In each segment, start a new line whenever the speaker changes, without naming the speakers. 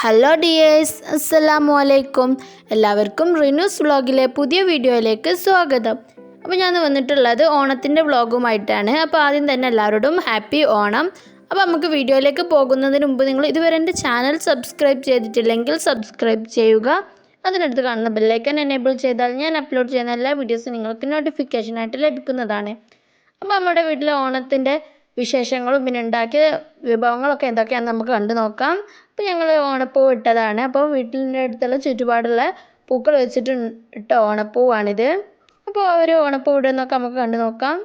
Hello dears അസ്സലാമു അലൈക്കും എല്ലാവർക്കും റിനൂസ് വ്ളോഗിലെ പുതിയ വീഡിയോയിലേക്ക് സ്വാഗതം. അപ്പോൾ ഞാൻ വന്നിട്ടുള്ളത് ഓണത്തിന്റെ വ്ളോഗുമായിട്ടാണ്. അപ്പോൾ ആദ്യം തന്നെ എല്ലാവരോടും ഹാപ്പി ഓണം. അപ്പോൾ നമുക്ക് വീഡിയോയിലേക്ക് പോകുന്നതിന് മുമ്പ് നിങ്ങൾ ഇതുവരെ എന്റെ ചാനൽ സബ്സ്ക്രൈബ് ചെയ്തിട്ടില്ലെങ്കിൽ സബ്സ്ക്രൈബ് ചെയ്യുക. അതിനടുത്ത് കാണുന്ന ബെല്ലൈക്കൻ എനേബിൾ ചെയ്താൽ ഞാൻ അപ്ലോഡ് ചെയ്യുന്ന എല്ലാ വീഡിയോസും നിങ്ങൾക്ക് നോട്ടിഫിക്കേഷനായിട്ട് ലഭിക്കുന്നതാണ്. അപ്പോൾ നമ്മുടെ വീട്ടിലെ ഓണത്തിന്റെ വിശേഷങ്ങളും പിന്നെ ഉണ്ടാക്കിയ വിഭവങ്ങളൊക്കെ എന്തൊക്കെയാണെന്ന് നമുക്ക് കണ്ടു നോക്കാം. അപ്പോൾ ഞങ്ങൾ ഓണപ്പൂ ഇട്ടതാണ്. അപ്പോൾ വീട്ടിന്റെ അടുത്തുള്ള ചുറ്റുപാടുള്ള പൂക്കൾ വെച്ചിട്ട് ഇട്ട ഓണപ്പൂവാണിത്. അപ്പോൾ ഒരു ഓണപ്പൂ ഇടുന്നൊക്കെ നമുക്ക് കണ്ടു നോക്കാം.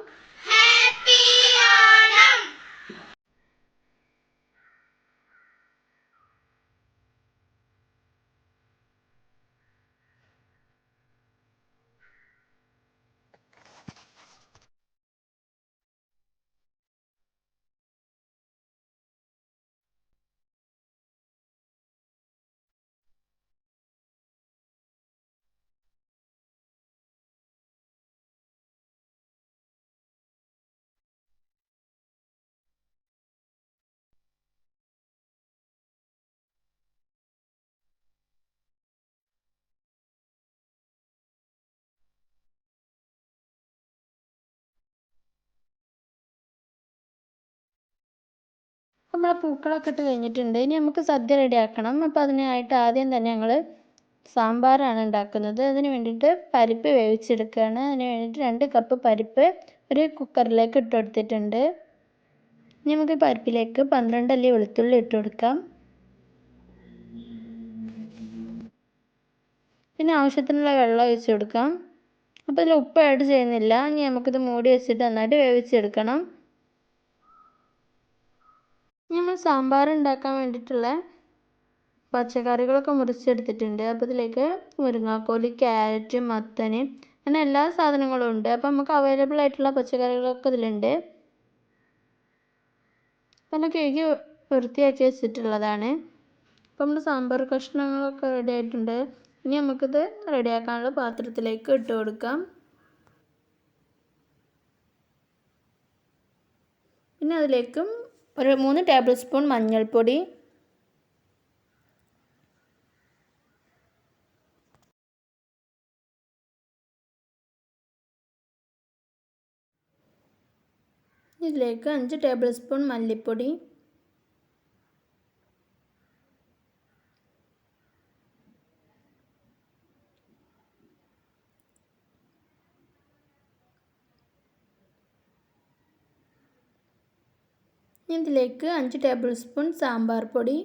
നമ്മളെ പൂക്കളൊക്കെ ഇട്ട് കഴിഞ്ഞിട്ടുണ്ട്. ഇനി നമുക്ക് സദ്യ റെഡിയാക്കണം അപ്പോൾ അതിനായിട്ട് ആദ്യം തന്നെ ഞങ്ങൾ സാമ്പാറാണ് ഉണ്ടാക്കുന്നത്. അതിന് വേണ്ടിയിട്ട് പരിപ്പ് വേവിച്ചെടുക്കുകയാണ്. അതിന് വേണ്ടിയിട്ട് രണ്ട് കപ്പ് പരിപ്പ് ഒരു കുക്കറിലേക്ക് ഇട്ട് കൊടുത്തിട്ടുണ്ട്. ഇനി നമുക്ക് പരിപ്പിലേക്ക് പന്ത്രണ്ട് അല്ലി വെളുത്തുള്ളി ഇട്ട് കൊടുക്കാം. പിന്നെ ആവശ്യത്തിനുള്ള വെള്ളം ഒഴിച്ച് കൊടുക്കാം. അപ്പോൾ ഇതിൽ ഉപ്പ് ആഡ് ചെയ്യുന്നില്ല. ഇനി നമുക്കിത് മൂടി വെച്ചിട്ട് നന്നായിട്ട് വേവിച്ചെടുക്കണം. നമ്മൾ സാമ്പാർ ഉണ്ടാക്കാൻ വേണ്ടിയിട്ടുള്ള പച്ചക്കറികളൊക്കെ മുറിച്ചെടുത്തിട്ടുണ്ട്. അപ്പോൾ ഇതിലേക്ക് മുരിങ്ങാക്കോൽ ക്യാരറ്റ് മത്തൻ അങ്ങനെ എല്ലാ സാധനങ്ങളും ഉണ്ട്. അപ്പോൾ നമുക്ക് അവൈലബിൾ ആയിട്ടുള്ള പച്ചക്കറികളൊക്കെ ഇതിലുണ്ട്. അപ്പോൾ കഴുകി വൃത്തിയാക്കി വെച്ചിട്ടുള്ളതാണ്. അപ്പോൾ നമ്മുടെ സാമ്പാർ കഷ്ണങ്ങളൊക്കെ റെഡി ആയിട്ടുണ്ട്. ഇനി നമുക്കിത് റെഡിയാക്കാനുള്ള പാത്രത്തിലേക്ക് ഇട്ട് കൊടുക്കാം. പിന്നെ അതിലേക്കും ഒരു മൂന്ന് ടേബിൾ സ്പൂൺ മഞ്ഞൾപ്പൊടി. ഇതിലേക്ക് അഞ്ച് ടേബിൾ സ്പൂൺ മല്ലിപ്പൊടി. ഇതിലേക്ക് അഞ്ച് ടേബിൾ സ്പൂൺ സാമ്പാർ പൊടി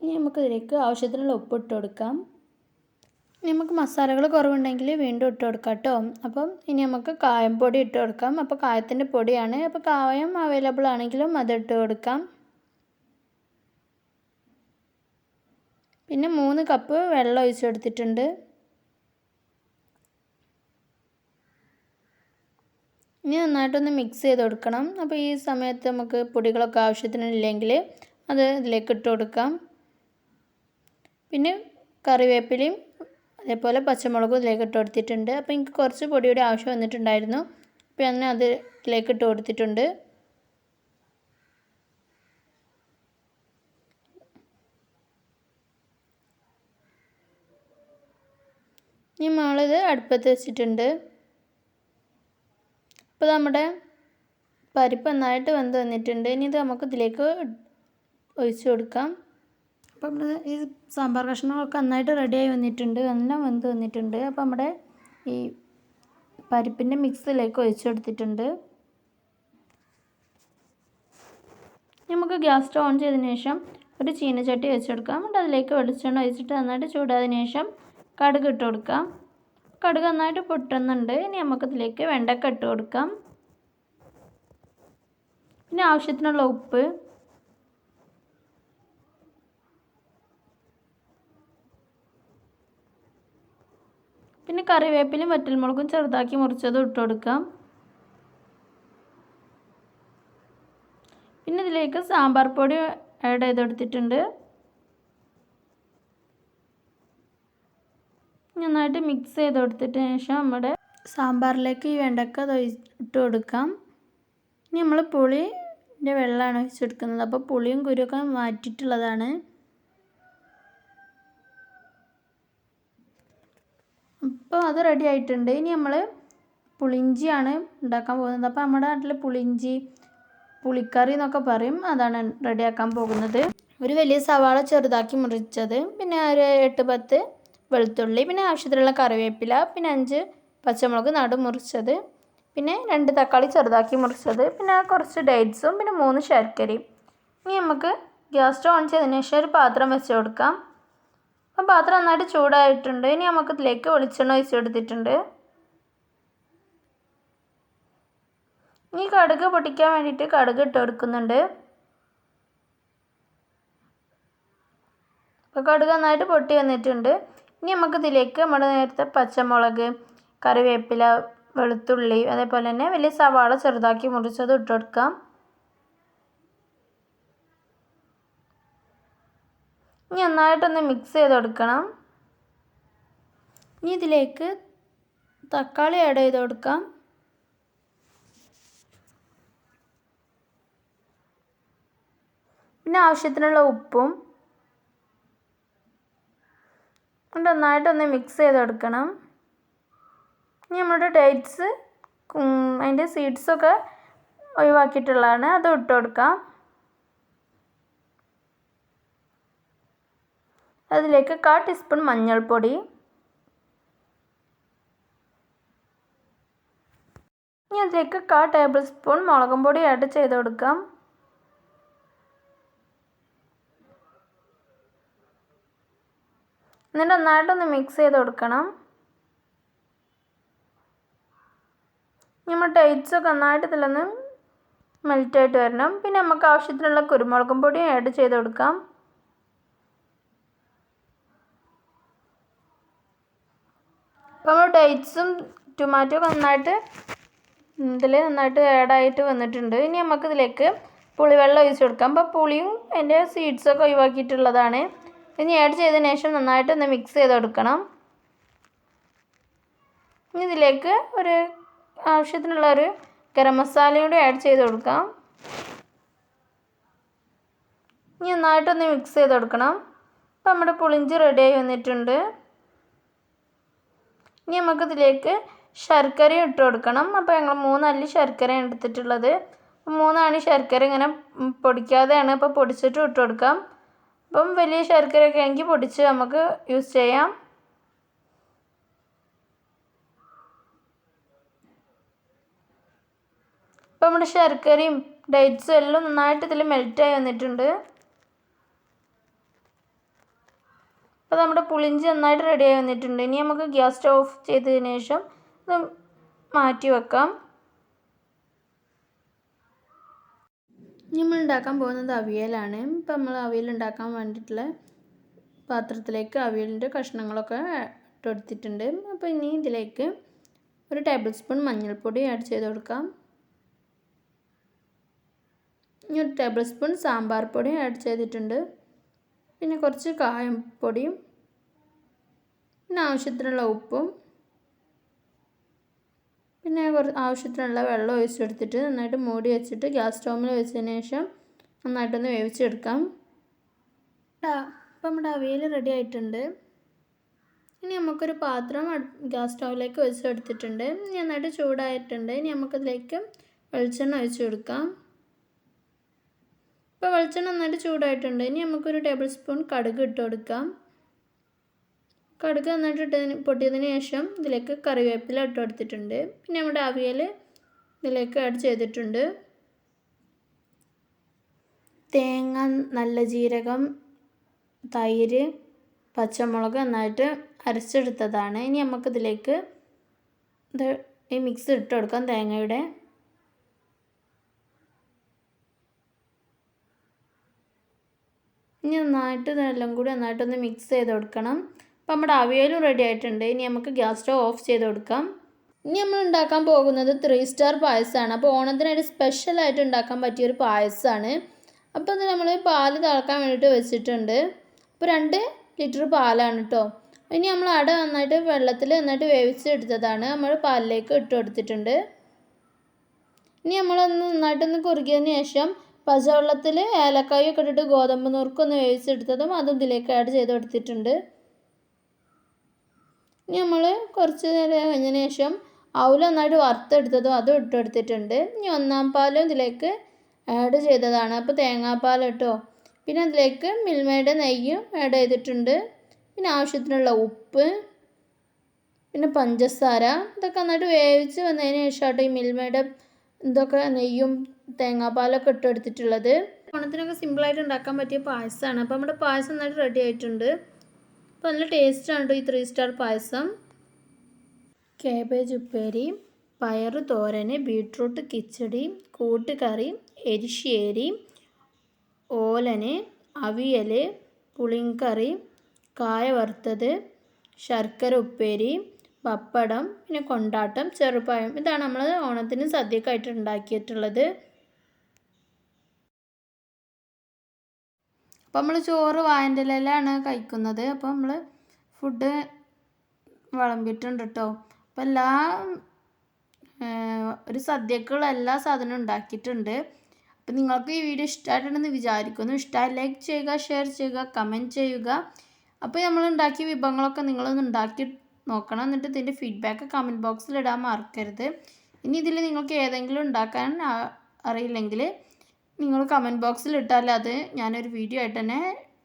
ഇനി നമുക്കിതിലേക്ക് ആവശ്യത്തിനുള്ള ഉപ്പ് ഇട്ട് കൊടുക്കാം ഇനി നമുക്ക് മസാലകൾ കുറവുണ്ടെങ്കിൽ വീണ്ടും ഇട്ട് കൊടുക്കാം കേട്ടോ. അപ്പം ഇനി നമുക്ക് കായം പൊടി ഇട്ട് കൊടുക്കാം. അപ്പോൾ കായത്തിന്റെ പൊടിയാണ്. അപ്പോൾ കായം അവൈലബിൾ ആണെങ്കിലും അത് ഇട്ട് കൊടുക്കാം. പിന്നെ മൂന്ന് കപ്പ് വെള്ളം ഒഴിച്ചു കൊടുത്തിട്ടുണ്ട്. ഇനി നന്നായിട്ടൊന്ന് മിക്സ് ചെയ്ത് കൊടുക്കണം. അപ്പോൾ ഈ സമയത്ത് നമുക്ക് പൊടികളൊക്കെ ആവശ്യത്തിനില്ലെങ്കിൽ അത് ഇതിലേക്ക് ഇട്ട് കൊടുക്കാം. പിന്നെ കറിവേപ്പിലയും അതേപോലെ പച്ചമുളകും ഇതിലേക്ക് ഇട്ട് കൊടുത്തിട്ടുണ്ട്. അപ്പോൾ എനിക്ക് കുറച്ച് പൊടിയുടെ ആവശ്യം വന്നിട്ടുണ്ടായിരുന്നു. അപ്പോൾ ഞാൻ അത് ഇതിലേക്ക് ഇട്ട് കൊടുത്തിട്ടുണ്ട്. ഇനി നമ്മളിത് അടുപ്പത്ത് വെച്ചിട്ടുണ്ട്. അപ്പോൾ നമ്മുടെ പരിപ്പ് നന്നായിട്ട് വെന്ത് വന്നിട്ടുണ്ട്. ഇനി ഇത് നമുക്ക് ഇതിലേക്ക് ഒഴിച്ചു കൊടുക്കാം. അപ്പം നമ്മൾ ഈ സാമ്പാർ കഷ്ണങ്ങളൊക്കെ നന്നായിട്ട് റെഡിയായി വന്നിട്ടുണ്ട് എല്ലാം വെന്ത് വന്നിട്ടുണ്ട്. അപ്പം നമ്മുടെ ഈ പരിപ്പിന്റെ മിക്സിലേക്ക് ഒഴിച്ചെടുത്തിട്ടുണ്ട്. നമുക്ക് ഗ്യാസ് സ്റ്റവ് ഓൺ ചെയ്തതിന് ശേഷം ഒരു ചീനച്ചട്ടി വെച്ച് കൊടുക്കാം എന്നിട്ട് അതിലേക്ക് വെളിച്ചെണ്ണ ഒഴിച്ചിട്ട് നന്നായിട്ട് ചൂടാതിന് ശേഷം കടുക് ഇട്ട് കൊടുക്കാം. കടുക് നന്നായിട്ട് പൊട്ടുന്നുണ്ട്. ഇനി നമുക്കതിലേക്ക് വെണ്ടക്ക ഇട്ട് കൊടുക്കാം. പിന്നെ ആവശ്യത്തിനുള്ള ഉപ്പ് പിന്നെ കറിവേപ്പിലും വറ്റൽമുളകും ചെറുതാക്കി മുറിച്ചതും ഇട്ട് കൊടുക്കാം. പിന്നെ ഇതിലേക്ക് സാമ്പാർ പൊടി ആഡ് ചെയ്തെടുത്തിട്ടുണ്ട് നന്നായിട്ട് മിക്സ് ചെയ്ത് കൊടുത്തിട്ടതിന് ശേഷം നമ്മുടെ സാമ്പാറിലേക്ക് ഈ വെണ്ടക്ക ഇട്ട് കൊടുക്കാം. ഇനി നമ്മൾ പുളിന്റെ വെള്ളമാണ് ഒഴിച്ചെടുക്കുന്നത് അപ്പോൾ പുളിയും കുരുവൊക്കെ മാറ്റിയിട്ടുള്ളതാണ്. അപ്പോൾ അത് റെഡി ആയിട്ടുണ്ട്. ഇനി നമ്മൾ പുളിഞ്ചിയാണ് ഉണ്ടാക്കാൻ പോകുന്നത്. അപ്പോൾ നമ്മുടെ നാട്ടിൽ പുളിഞ്ചി പുളിക്കറി എന്നൊക്കെ പറയും. അതാണ് റെഡിയാക്കാൻ പോകുന്നത്. ഒരു വലിയ സവാള ചെറുതാക്കി മുറിച്ചത്. പിന്നെ ഒരു എട്ട് പത്ത് വെളുത്തുള്ളി പിന്നെ ആവശ്യത്തിലുള്ള കറിവേപ്പില പിന്നെ അഞ്ച് പച്ചമുളക് നടു മുറിച്ചത്. പിന്നെ രണ്ട് തക്കാളി ചെറുതാക്കി മുറിച്ചത്. പിന്നെ കുറച്ച് ഡേറ്റ്സും പിന്നെ മൂന്ന് ശർക്കരയും. ഇനി നമുക്ക് ഗ്യാസ് സ്റ്റവ് ഓൺ ചെയ്തതിന് ശേഷം ഒരു പാത്രം വെച്ച് കൊടുക്കാം. അപ്പം പാത്രം നന്നായിട്ട് ചൂടായിട്ടുണ്ട്. ഇനി നമുക്ക് ഇതിലേക്ക് വെളിച്ചെണ്ണ ഒഴിച്ച് കൊടുത്തിട്ടുണ്ട്. ഇനി കടുക് പൊട്ടിക്കാൻ വേണ്ടിയിട്ട് കടുക് ഇട്ട് കൊടുക്കുന്നുണ്ട്. അപ്പോൾ കടുക് നന്നായിട്ട് പൊട്ടി വന്നിട്ടുണ്ട്. ഇനി നമുക്ക് ഇതിലേക്ക് നമ്മുടെ നേരത്തെ പച്ചമുളക് കറിവേപ്പില വെളുത്തുള്ളി അതേപോലെ തന്നെ വലിയ സവാള ചെറുതാക്കി മുറിച്ചത് ഇട്ട് കൊടുക്കാം. ഇനി നന്നായിട്ടൊന്ന് മിക്സ് ചെയ്ത് കൊടുക്കണം ഇനി ഇതിലേക്ക് തക്കാളി ആഡ് ചെയ്ത് കൊടുക്കാം പിന്നെ ആവശ്യത്തിനുള്ള ഉപ്പും. കൊണ്ട് നന്നായിട്ടൊന്ന് മിക്സ് ചെയ്ത് കൊടുക്കണം ഇനി നമ്മുടെ ഡേറ്റ്സ് അതിന്റെ സീഡ്സൊക്കെ ഒഴിവാക്കിയിട്ടുള്ളതാണ്. അത് ഇട്ട് കൊടുക്കാം. അതിലേക്ക് കാ ടീസ്പൂൺ മഞ്ഞൾപ്പൊടി. ഇനി അതിലേക്ക് കാ ടേബിൾ സ്പൂൺ മുളകും പൊടി ആഡ് ചെയ്ത് കൊടുക്കാം. എന്നിട്ട് നന്നായിട്ടൊന്ന് മിക്സ് ചെയ്ത് കൊടുക്കണം. നമ്മൾ ഡേറ്റ്സൊക്കെ നന്നായിട്ട് ഇതിലൊന്ന് മെൽറ്റായിട്ട് വരണം. പിന്നെ നമുക്ക് ആവശ്യത്തിനുള്ള കുരുമുളകും പൊടിയും ആഡ് ചെയ്ത് കൊടുക്കാം. അപ്പോൾ നമ്മൾ ഡേറ്റ്സും ടൊമാറ്റോ നന്നായിട്ട് ഇതിൽ നന്നായിട്ട് ആഡായിട്ട് വന്നിട്ടുണ്ട്. ഇനി നമുക്കിതിലേക്ക് പുളിവെള്ളം ഒഴിച്ച് കൊടുക്കാം. അപ്പോൾ പുളിയും അതിന്റെ സീഡ്സൊക്കെ ഒഴിവാക്കിയിട്ടുള്ളതാണ്. ഇനി ആഡ് ചെയ്തതിന് ശേഷം നന്നായിട്ട് ഒന്ന് മിക്സ് ചെയ്ത് കൊടുക്കണം. ഇനി ഇതിലേക്ക് ഒരു ആവശ്യത്തിനുള്ള ഒരു ഗരം മസാലയും കൂടി ആഡ് ചെയ്ത് കൊടുക്കാം. ഇനി നന്നായിട്ടൊന്ന് മിക്സ് ചെയ്ത് കൊടുക്കണം. അപ്പോൾ നമ്മുടെ പുളിഞ്ചി റെഡിയായി വന്നിട്ടുണ്ട്. ഇനി നമുക്കിതിലേക്ക് ശർക്കര ഇട്ട് കൊടുക്കണം. അപ്പോൾ ഞങ്ങൾ മൂന്നല്ലി ശർക്കരയാണ് എടുത്തിട്ടുള്ളത്. മൂന്നാണി ശർക്കര ഇങ്ങനെ പൊടിക്കാതെയാണ് അപ്പോൾ പൊടിച്ചിട്ട് ഇട്ട് കൊടുക്കാം. അപ്പം വലിയ ശർക്കരയൊക്കെ ആണെങ്കിൽ പൊടിച്ച് നമുക്ക് യൂസ് ചെയ്യാം. ഇപ്പം നമ്മുടെ ശർക്കരയും ഡേറ്റ്സും എല്ലാം നന്നായിട്ട് ഇതിൽ മെൽറ്റായി വന്നിട്ടുണ്ട്. അപ്പോൾ നമ്മുടെ പുളിഞ്ചി നന്നായിട്ട് റെഡിയായി വന്നിട്ടുണ്ട്. ഇനി നമുക്ക് ഗ്യാസ് സ്റ്റവ് ഓഫ് ചെയ്തതിന് ശേഷം ഇത് മാറ്റി വെക്കാം. ഇനി നമ്മൾ ഉണ്ടാക്കാൻ പോകുന്നത് അവിയലാണ്. ഇപ്പം നമ്മൾ അവിയൽ ഉണ്ടാക്കാൻ വേണ്ടിയിട്ടുള്ള പാത്രത്തിലേക്ക് അവിയലിന്റെ കഷ്ണങ്ങളൊക്കെ ഇട്ടെടുത്തിട്ടുണ്ട് അപ്പോൾ ഇനി ഇതിലേക്ക് ഒരു ടേബിൾ സ്പൂൺ മഞ്ഞൾപ്പൊടി ആഡ് ചെയ്ത് കൊടുക്കാം. ഇനി ഒരു ടേബിൾ സ്പൂൺ സാമ്പാർ പൊടി ആഡ് ചെയ്തിട്ടുണ്ട്. പിന്നെ കുറച്ച് കായം പൊടിയും പിന്നെ ആവശ്യത്തിനുള്ള ഉപ്പും പിന്നെ ആവശ്യത്തിനുള്ള വെള്ളം ഒഴിച്ചെടുത്തിട്ട് നന്നായിട്ട് മൂടി വെച്ചിട്ട് ഗ്യാസ് സ്റ്റോമിൽ വെച്ചതിന് ശേഷം നന്നായിട്ടൊന്ന് വേവിച്ചെടുക്കാം. അപ്പം നമ്മുടെ അവിയൽ റെഡി ആയിട്ടുണ്ട്. ഇനി നമുക്കൊരു പാത്രം ഗ്യാസ് സ്റ്റൗവിലേക്ക് വെച്ചെടുത്തിട്ടുണ്ട് നന്നായിട്ട് ചൂടായിട്ടുണ്ട്. ഇനി നമുക്കതിലേക്ക് വെളിച്ചെണ്ണ ഒഴിച്ചു കൊടുക്കാം. ഇപ്പോൾ വെളിച്ചെണ്ണ നന്നായിട്ട് ചൂടായിട്ടുണ്ട്. ഇനി നമുക്കൊരു ടേബിൾ സ്പൂൺ കടുക് ഇട്ട് കൊടുക്കാം. കടുക് നന്നായിട്ട് ഇട്ടതിന് പൊട്ടിയതിന് ശേഷം ഇതിലേക്ക് കറിവേപ്പില ഇട്ട് കൊടുത്തിട്ടുണ്ട്. പിന്നെ നമ്മുടെ അവിയൽ ഇതിലേക്ക് ആഡ് ചെയ്തിട്ടുണ്ട്. തേങ്ങ നല്ല ജീരകം തൈര് പച്ചമുളക് നന്നായിട്ട് അരച്ചെടുത്തതാണ്. ഇനി നമുക്കിതിലേക്ക് ഇത് ഈ മിക്സ് ഇട്ട് കൊടുക്കാം തേങ്ങയുടെ. ഇനി നന്നായിട്ട് ഇതെല്ലാം കൂടി നന്നായിട്ടൊന്ന് മിക്സ് ചെയ്ത് കൊടുക്കണം. അപ്പം നമ്മുടെ അവിയലും റെഡി ആയിട്ടുണ്ട്. ഇനി നമുക്ക് ഗ്യാസ് സ്റ്റവ് ഓഫ് ചെയ്ത് കൊടുക്കാം. ഇനി നമ്മൾ ഉണ്ടാക്കാൻ പോകുന്നത് ത്രീ സ്റ്റാർ പായസമാണ്. അപ്പോൾ ഓണത്തിനായിട്ട് സ്പെഷ്യലായിട്ട് ഉണ്ടാക്കാൻ പറ്റിയൊരു പായസമാണ്. അപ്പോൾ അത് നമ്മൾ പാൽ തിളക്കാൻ വേണ്ടിയിട്ട് വെച്ചിട്ടുണ്ട്. അപ്പോൾ രണ്ട് ലിറ്റർ പാലാണ് കേട്ടോ ഇനി നമ്മൾ അട നന്നായിട്ട് വെള്ളത്തിൽ നന്നായിട്ട് വേവിച്ചെടുത്തതാണ്. നമ്മൾ പാലിലേക്ക് ഇട്ട് കൊടുത്തിട്ടുണ്ട്. ഇനി നമ്മളൊന്ന് നന്നായിട്ടൊന്ന് കുറുകിയതിന് ശേഷം പച്ചവെള്ളത്തിൽ ഏലക്കായും ഒക്കെ ഇട്ടിട്ട് ഗോതമ്പ് നുറുക്കൊന്ന് വേവിച്ചെടുത്തതും അതും ഇതിലേക്ക് ആഡ് ചെയ്ത് കൊടുത്തിട്ടുണ്ട് ഇനി നമ്മൾ കുറച്ച് നേരം കഴിഞ്ഞതിന് ശേഷം അവല നന്നായിട്ട് വറുത്തെടുത്തതും അതും ഇട്ട് കൊടുത്തിട്ടുണ്ട് ഇനി ഒന്നാം പാലും ഇതിലേക്ക് ആഡ് ചെയ്തതാണ്. അപ്പോൾ തേങ്ങാപ്പാൽ കേട്ടോ പിന്നെ അതിലേക്ക് മിൽമയുടെ നെയ്യും ആഡ് ചെയ്തിട്ടുണ്ട്. പിന്നെ ആവശ്യത്തിനുള്ള ഉപ്പ് പിന്നെ പഞ്ചസാര ഇതൊക്കെ നന്നായിട്ട് വേവിച്ച് വന്നതിന് ശേഷം ഈ മിൽമയുടെ ഇതൊക്കെ നെയ്യും തേങ്ങാപ്പാലൊക്കെ ഇട്ട് എടുത്തിട്ടുള്ളത് ഓണത്തിനൊക്കെ സിമ്പിളായിട്ട് ഉണ്ടാക്കാൻ പറ്റിയ പായസമാണ്. അപ്പോൾ നമ്മുടെ പായസം നന്നായിട്ട് റെഡി ആയിട്ടുണ്ട്. അപ്പോൾ നല്ല ടേസ്റ്റാണ് കേട്ടോ ഈ ത്രീ സ്റ്റാർ പായസം. കേബേജ് ഉപ്പേരി പയർ തോരൻ ബീട്രൂട്ട് കിച്ചടി കൂട്ടുകറി എരിശ്ശേരി ഓലന് അവിയൽ പുളിങ്കറി കായ വറുത്തത് ശർക്കര ഉപ്പേരി പപ്പടം പിന്നെ കൊണ്ടാട്ടം ചെറുപഴം. ഇതാണ് നമ്മൾ ഓണത്തിന് സദ്യക്കായിട്ട് ഉണ്ടാക്കിയിട്ടുള്ളത്. അപ്പോൾ നമ്മൾ ചോറ് വായന്റെ കഴിക്കുന്നത്. അപ്പോൾ നമ്മൾ ഫുഡ് വിളമ്പിയിട്ടുണ്ട് കേട്ടോ അപ്പോൾ എല്ലാ ഒരു സദ്യക്കുള്ള എല്ലാ സാധനവും ഉണ്ടാക്കിയിട്ടുണ്ട്. അപ്പോൾ നിങ്ങൾക്ക് ഈ വീഡിയോ ഇഷ്ടമായിട്ടുണ്ടെന്ന് വിചാരിക്കുന്നു. ഇഷ്ടമായി ലൈക്ക് ചെയ്യുക ഷെയർ ചെയ്യുക കമന്റ് ചെയ്യുക. അപ്പോൾ നമ്മൾ ഉണ്ടാക്കിയ വിഭവങ്ങളൊക്കെ നിങ്ങളൊന്ന് ഉണ്ടാക്കി നോക്കണം. എന്നിട്ട് ഇതിന്റെ ഫീഡ്ബാക്ക് കമന്റ് ബോക്സിൽ ഇടാൻ മറക്കരുത്. ഇനി ഇതിൽ നിങ്ങൾക്ക് ഏതെങ്കിലും ഉണ്ടാക്കാൻ അറിയില്ലെങ്കിൽ നിങ്ങൾ കമന്റ് ബോക്സിൽ ഇട്ടാൽ അത് ഞാനൊരു വീഡിയോ ആയിട്ട് തന്നെ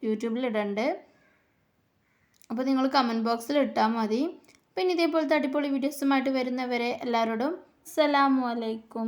യൂട്യൂബിൽ ഇടണ്ട്. അപ്പോൾ നിങ്ങൾ കമന്റ് ബോക്സിൽ ഇട്ടാൽ മതി. പിന്നെ ഇതേപോലത്തെ അടിപൊളി വീഡിയോസുമായിട്ട് വരുന്നവരെ എല്ലാവരോടും അസ്സലാമു അലൈക്കും.